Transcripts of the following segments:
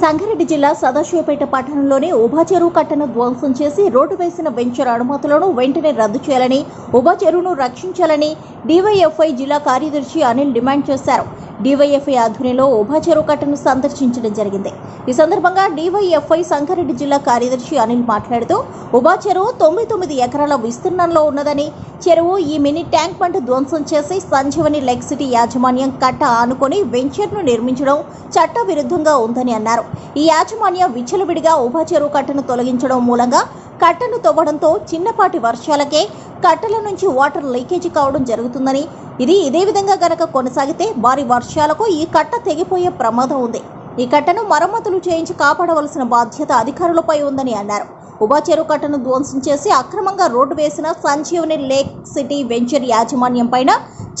సంగారెడ్డి జిల్లా సదాశివపేట పట్టణంలోని ఉభచెరువు కట్టను ధ్వంసం చేసి రోడ్డు వేసిన వెంచర్ అనుమతులను వెంటనే రద్దు చేయాలని ఉభచెరువును రక్షించాలని డివైఎఫ్ఐ జిల్లా కార్యదర్శి అనిల్ డిమాండ్ చేశారు. డివైఎఫ్ఐ ఆధ్వర్యంలో ఉభా చెరువు కట్టను సందర్శించడం జరిగింది. ఈ సందర్భంగా డివైఎఫ్ఐ సంగారెడ్డి జిల్లా కార్యదర్శి అనిల్ మాట్లాడుతూ ఉభా చెరువు తొంభై తొమ్మిది ఎకరాల విస్తీర్ణంలో ఉన్నదని చెరువు ఈ మినీ ట్యాంక్ బండ్ ధ్వంసం చేసి సంజీవని లెగ్ సిటీ యాజమాన్యం కట్ట ఆనుకొని వెంచర్ను నిర్మించడం చట్టవిరుద్ధంగా ఉందని అన్నారు. ఈ యాజమాన్యం విచ్చలవిడిగా ఉభా చెరువు కట్టను తొలగించడం మూలంగా కట్టను తవ్వడంతో చిన్నపాటి వర్షాలకే కట్టల నుంచి వాటర్ లీకేజ్ కావడం జరుగుతుందని. ఇది ఇదే విధంగా గనక కొనసాగితే భారీ వర్షాలకు ఈ కట్ట తెగిపోయే ప్రమాదం ఉంది. ఈ కట్టను మరమ్మతులు చేయించి కాపాడవలసిన బాధ్యత అధికారులపై ఉందని అన్నారు. ఉభా చెరువు కట్టను ధ్వంసం చేసి అక్రమంగా రోడ్డు వేసిన సంజీవని లేక్ సిటీ వెంచర్ యాజమాన్యం పైన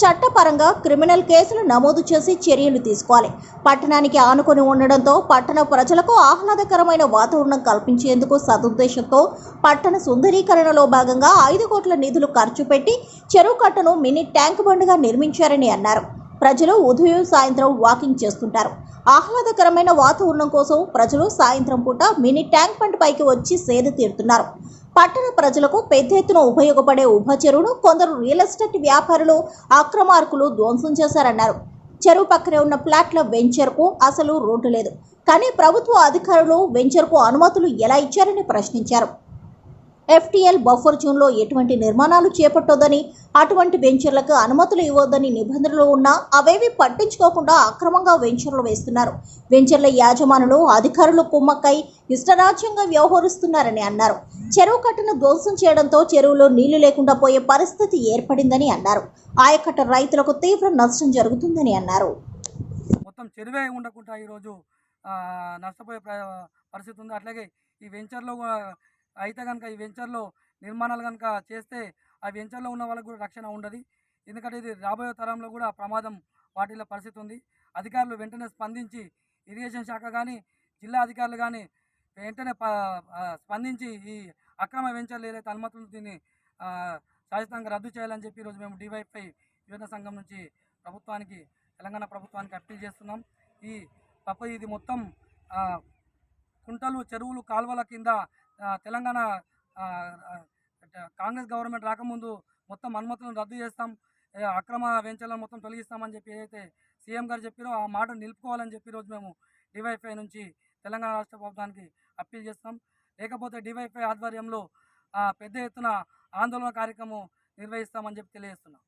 చట్టపరంగా క్రిమినల్ కేసులు నమోదు చేసి చర్యలు తీసుకోవాలి. పట్టణానికి ఆనుకొని ఉండడంతో పట్టణ ప్రజలకు ఆహ్లాదకరమైన వాతావరణం కల్పించేందుకు సదుద్దేశంతో పట్టణ సుందరీకరణలో భాగంగా ఐదు కోట్ల నిధులు ఖర్చు పెట్టి చెరువు కట్టను మినీ ట్యాంక్ బండ్గా నిర్మించారని అన్నారు. ప్రజలు ఉదయం సాయంత్రం వాకింగ్ చేస్తుంటారు. ఆహ్లాదకరమైన వాతావరణం కోసం ప్రజలు సాయంత్రం పూట మినీ ట్యాంక్ బండ్ పైకి వచ్చి సేద తీరుతున్నారు. పట్టణ ప్రజలకు పెద్ద ఎత్తున ఉపయోగపడే ఉభ చెరువును కొందరు రియల్ ఎస్టేట్ వ్యాపారులు అక్రమార్కులు ధ్వంసం చేశారన్నారు. చెరువు పక్కనే ఉన్న ప్లాట్ల వెంచర్కు అసలు రోడ్డు లేదు. కానీ ప్రభుత్వ అధికారులు వెంచర్కు అనుమతులు ఎలా ఇచ్చారని ప్రశ్నించారు. ఎఫ్టీఎల్ బఫర్ జోన్లో ఎటువంటి నిర్మాణాలు చేపట్టొద్దని అటువంటి వెంచర్లకు అనుమతులు ఇవ్వొద్దని నిబంధనలు ఉన్నా అవేవి పట్టించుకోకుండా అక్రమంగా వెంచర్లు వేస్తున్నారు. వెంచర్ల యాజమానులు అధికారులు కుమ్మక్కై ఇష్టరాజ్యంగా వ్యవహరిస్తున్నారని అన్నారు. చెరువు కట్టను ధ్వంసం చేయడంతో చెరువులో నీళ్ళు లేకుండా పోయే పరిస్థితి ఏర్పడిందని అన్నారు. ఆయకట్ట రైతులకు తీవ్ర నష్టం జరుగుతుందని అన్నారు. మొత్తం చెరువే ఉండకుండా ఈరోజు నష్టపోయే పరిస్థితి ఉంది. అట్లాగే ఈ వెంచర్లో అయితే కనుక ఈ వెంచర్లో నిర్మాణాలు కనుక చేస్తే ఆ వెంచర్లో ఉన్న వాళ్ళకు కూడా రక్షణ ఉండదు. ఎందుకంటే ఇది రాబోయే తరంలో కూడా ప్రమాదం వాటిల్లో పరిస్థితి ఉంది. అధికారులు వెంటనే స్పందించి ఇరిగేషన్ శాఖ కానీ జిల్లా అధికారులు కానీ వెంటనే స్పందించి ఈ అక్రమ వెంచర్లు ఏదైతే అనుమతులు దీన్ని శాశ్వతంగా రద్దు చేయాలని చెప్పి ఈరోజు మేము డివైఫై యువత సంఘం నుంచి ప్రభుత్వానికి తెలంగాణ ప్రభుత్వానికి అప్పీల్ చేస్తున్నాం. ఈ తప్ప ఇది మొత్తం కుంటలు చెరువులు కాలువల కింద తెలంగాణ కాంగ్రెస్ గవర్నమెంట్ రాకముందు మొత్తం అనుమతులను రద్దు చేస్తాం అక్రమ వెంచర్లను మొత్తం తొలగిస్తామని చెప్పి ఏదైతే సీఎం గారు చెప్పారో ఆ మాట నిలుపుకోవాలని చెప్పి ఈరోజు మేము డివైఫై నుంచి తెలంగాణ రాష్ట్ర ప్రభుత్వానికి అప్పీల్ చేస్తాం. లేకపోతే డివైఫై ఆధ్వర్యంలో పెద్ద ఎత్తున ఆందోళన కార్యక్రమం నిర్వహిస్తామని చెప్పి తెలియజేస్తున్నాం.